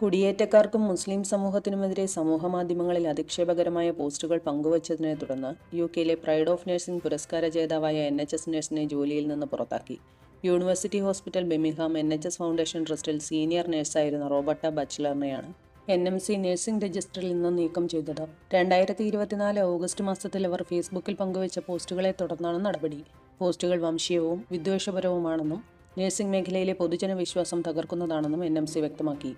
കുടിയേറ്റക്കാർക്കും മുസ്ലിം സമൂഹത്തിനുമെതിരെ സമൂഹമാധ്യമങ്ങളിൽ അധിക്ഷേപകരമായ പോസ്റ്റുകൾ പങ്കുവച്ചതിനെ തുടർന്ന് യു കെയിലെ പ്രൈഡ് ഓഫ് നഴ്സിംഗ് പുരസ്കാര ജേതാവായ എൻ എച്ച് എസ് നഴ്സിനെ ജോലിയിൽ നിന്ന് പുറത്താക്കി. University hospital Birmingham N H S foundation ട്രസ്റ്റിൽ senior നഴ്സായിരുന്ന റോബർട്ട ബച്ച്ലറിനെയാണ് എൻ എം സി നഴ്സിംഗ് രജിസ്റ്ററിൽ നിന്ന് നീക്കം ചെയ്തത്. രണ്ടായിരത്തി ഇരുപത്തിനാല് ഓഗസ്റ്റ് മാസത്തിൽ അവർ ഫേസ്ബുക്കിൽ പങ്കുവച്ച പോസ്റ്റുകളെ തുടർന്നാണ് നടപടി. പോസ്റ്റുകൾ വംശീയവും വിദ്വേഷപരവുമാണെന്നും നഴ്സിംഗ് മേഖലയിലെ പൊതുജന വിശ്വാസം തകർക്കുന്നതാണെന്നും എൻ എം സി വ്യക്തമാക്കി.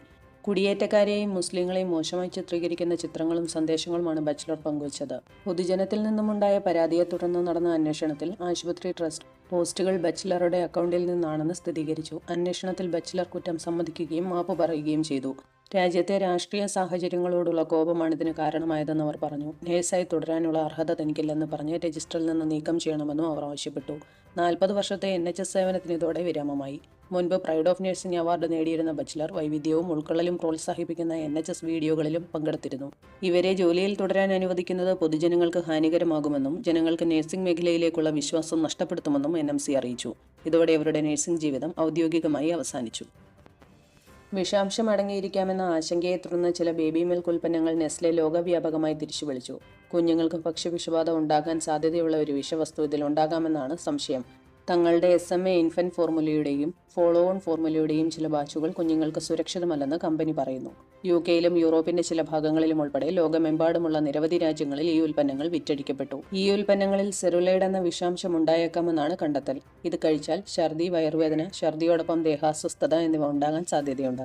കുടിയേറ്റക്കാരെയും മുസ്ലിങ്ങളെയും മോശമായി ചിത്രീകരിക്കുന്ന ചിത്രങ്ങളും സന്ദേശങ്ങളുമാണ് ബച്ചലർ പങ്കുവച്ചത്. പൊതുജനത്തിൽ നിന്നുമുണ്ടായ പരാതിയെ തുടർന്ന് നടന്ന അന്വേഷണത്തിൽ ആശുപത്രി ട്രസ്റ്റ് പോസ്റ്റുകൾ ബച്ചലറുടെ അക്കൗണ്ടിൽ നിന്നാണെന്ന് സ്ഥിരീകരിച്ചു. അന്വേഷണത്തിൽ ബച്ചലർ കുറ്റം സമ്മതിക്കുകയും മാപ്പ് പറയുകയും ചെയ്തു. രാജ്യത്തെ രാഷ്ട്രീയ സാഹചര്യങ്ങളോടുള്ള കോപമാണ് ഇതിന് കാരണമായതെന്ന് അവർ പറഞ്ഞു. നേഴ്സായി തുടരാനുള്ള അർഹത തനിക്കില്ലെന്ന് പറഞ്ഞ് രജിസ്റ്ററിൽ നിന്ന് നീക്കം ചെയ്യണമെന്നും അവർ ആവശ്യപ്പെട്ടു. നാൽപ്പത് വർഷത്തെ എൻ എച്ച് എസ് സേവനത്തിന് ഇതോടെ വിരാമമായി. മുൻപ് പ്രൈഡ് ഓഫ് നഴ്സിംഗ് അവാർഡ് നേടിയിരുന്ന ബച്ചിലർ വൈവിധ്യവും ഉൾക്കൊള്ളലും പ്രോത്സാഹിപ്പിക്കുന്ന എൻ എച്ച് എസ് വീഡിയോകളിലും പങ്കെടുത്തിരുന്നു. ഇവരെ ജോലിയിൽ തുടരാൻ അനുവദിക്കുന്നത് പൊതുജനങ്ങൾക്ക് ഹാനികരമാകുമെന്നും ജനങ്ങൾക്ക് നഴ്സിംഗ് മേഖലയിലേക്കുള്ള വിശ്വാസം നഷ്ടപ്പെടുത്തുമെന്നും എൻ അറിയിച്ചു. ഇതോടെ അവരുടെ നഴ്സിംഗ് ജീവിതം ഔദ്യോഗികമായി അവസാനിച്ചു. വിഷാംശം അടങ്ങിയിരിക്കാമെന്ന ആശങ്കയെ തുടർന്ന് ചില ബേബി മിൽക്ക് ഉൽപ്പന്നങ്ങൾ നെസ്ലെ ലോകവ്യാപകമായി തിരിച്ചു വിളിച്ചു കുഞ്ഞുങ്ങൾക്ക് ഭക്ഷ്യവിഷബാധ ഉണ്ടാകാൻ സാധ്യതയുള്ള ഒരു വിഷവസ്തു ഇതിൽ ഉണ്ടാകാമെന്നാണ് സംശയം. തങ്ങളുടെ എസ് എം എ ഇൻഫന്റ് ഫോർമുലയുടെയും ഫോളോ ഓൺ ഫോർമുലയുടെയും ചില ബാച്ചുകൾ കുഞ്ഞുങ്ങൾക്ക് സുരക്ഷിതമല്ലെന്ന് കമ്പനി പറയുന്നു. യു കെയിലും യൂറോപ്പിന്റെ ചില ഭാഗങ്ങളിലും ഉൾപ്പെടെ ലോകമെമ്പാടുമുള്ള നിരവധി രാജ്യങ്ങളിൽ ഈ ഉൽപ്പന്നങ്ങൾ വിറ്റഴിക്കപ്പെട്ടു. ഈ ഉൽപ്പന്നങ്ങളിൽ സെറുലൈഡ് എന്ന വിഷാംശം ഉണ്ടായേക്കാമെന്നാണ് കണ്ടെത്തൽ. ഇത് കഴിച്ചാൽ ഛർദി വയറുവേദന ഛർദിയോടൊപ്പം ദേഹാസ്വസ്ഥത എന്നിവ ഉണ്ടാകാൻ സാധ്യതയുണ്ട്.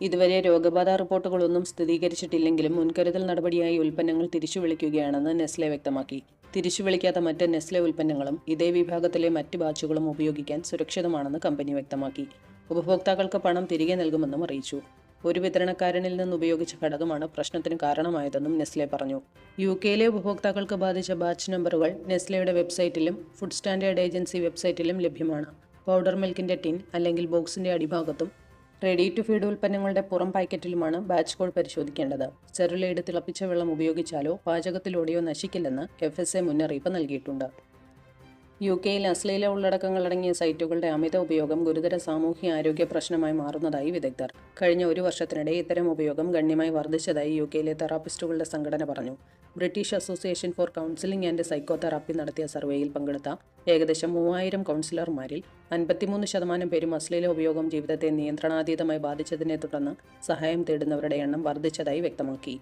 ഇതുവരെ രോഗബാധ റിപ്പോർട്ടുകളൊന്നും സ്ഥിരീകരിച്ചിട്ടില്ലെങ്കിലും മുൻകരുതൽ നടപടിയായി ഉൽപ്പന്നങ്ങൾ തിരിച്ചു വിളിക്കുകയാണെന്ന് നെസ്ലെ വ്യക്തമാക്കി. തിരിച്ചു വിളിക്കാത്ത മറ്റ് നെസ്ലെ ഉൽപ്പന്നങ്ങളും ഇതേ വിഭാഗത്തിലെ മറ്റ് ബാച്ചുകളും ഉപയോഗിക്കാൻ സുരക്ഷിതമാണെന്ന് കമ്പനി വ്യക്തമാക്കി. ഉപഭോക്താക്കൾക്ക് പണം തിരികെ നൽകുമെന്നും അറിയിച്ചു. ഒരു വിതരണക്കാരനിൽ നിന്ന് ഉപയോഗിച്ച ഘടകമാണ് പ്രശ്നത്തിന് കാരണമായതെന്നും നെസ്ലെ പറഞ്ഞു. യു കെയിലെ ഉപഭോക്താക്കൾക്ക് ബാധിച്ച ബാച്ച് നമ്പറുകൾ നെസ്ലെയുടെ വെബ്സൈറ്റിലും ഫുഡ് സ്റ്റാൻഡേർഡ് ഏജൻസി വെബ്സൈറ്റിലും ലഭ്യമാണ്. പൗഡർ മിൽക്കിന്റെ ടിൻ അല്ലെങ്കിൽ ബോക്സിന്റെ അടിഭാഗത്തും റെഡി ടു ഫീഡ് ഉൽപ്പന്നങ്ങളുടെ പുറം പാക്കറ്റിലുമാണ് ബാച്ച് കോഡ് പരിശോധിക്കേണ്ടത്. സെറുലൈഡ് തിളപ്പിച്ച വെള്ളം ഉപയോഗിച്ചാലോ പാചകത്തിലൂടെയോ നശിക്കില്ലെന്ന് എഫ് എസ് എ മുന്നറിയിപ്പ് നൽകിയിട്ടുണ്ട്. യു കെയിൽ അശ്ലീല ഉള്ളടക്കങ്ങൾ അടങ്ങിയ സൈറ്റുകളുടെ അമിത ഉപയോഗം ഗുരുതര സാമൂഹ്യ ആരോഗ്യ പ്രശ്നമായി മാറുന്നതായി വിദഗ്ധർ. കഴിഞ്ഞ ഒരു വർഷത്തിനിടെ ഇത്തരം ഉപയോഗം ഗണ്യമായി വർദ്ധിച്ചതായി യു കെയിലെ തെറാപ്പിസ്റ്റുകളുടെ സംഘടന പറഞ്ഞു. British association for counselling and psychotherapy നടത്തിയ സർവേയിൽ പങ്കെടുത്ത ഏകദേശം മൂവായിരം കൗൺസിലർമാരിൽ അൻപത്തിമൂന്ന് ശതമാനം പേരും അശ്ലീല ഉപയോഗം ജീവിതത്തെ നിയന്ത്രണാതീതമായി ബാധിച്ചതിനെ തുടർന്ന് സഹായം തേടുന്നവരുടെ എണ്ണം വർദ്ധിച്ചതായി വ്യക്തമാക്കി.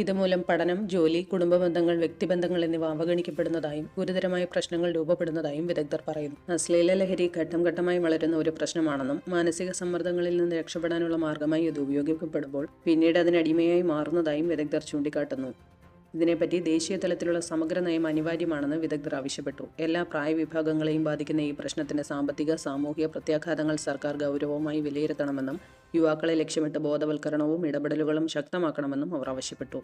ഇതുമൂലം പഠനം ജോലി കുടുംബബന്ധങ്ങൾ വ്യക്തിബന്ധങ്ങൾ എന്നിവ അവഗണിക്കപ്പെടുന്നതായും ഗുരുതരമായ പ്രശ്നങ്ങൾ രൂപപ്പെടുന്നതായും വിദഗ്ധർ പറയുന്നു. അശ്ലീല ലഹരി ഘട്ടം ഘട്ടമായി വളരുന്ന ഒരു പ്രശ്നമാണെന്നും മാനസിക സമ്മർദ്ദങ്ങളിൽ നിന്ന് രക്ഷപ്പെടാനുള്ള മാർഗമായി ഇത് ഉപയോഗിക്കപ്പെടുമ്പോൾ പിന്നീട് അതിനടിമയായി മാറുന്നതായും വിദഗ്ധർ ചൂണ്ടിക്കാട്ടുന്നു. ഇതിനെപ്പറ്റി ദേശീയ തലത്തിലുള്ള സമഗ്ര നയം അനിവാര്യമാണെന്ന് വിദഗ്ധർ ആവശ്യപ്പെട്ടു. എല്ലാ പ്രായവിഭാഗങ്ങളെയും ബാധിക്കുന്ന ഈ പ്രശ്നത്തിന്റെ സാമ്പത്തിക സാമൂഹിക പ്രത്യാഘാതങ്ങൾ സർക്കാർ ഗൗരവമായി വിലയിരുത്തണമെന്നും യുവാക്കളെ ലക്ഷ്യമിട്ട് ബോധവൽക്കരണവും ഇടപെടലുകളും ശക്തമാക്കണമെന്നും അവർ ആവശ്യപ്പെട്ടു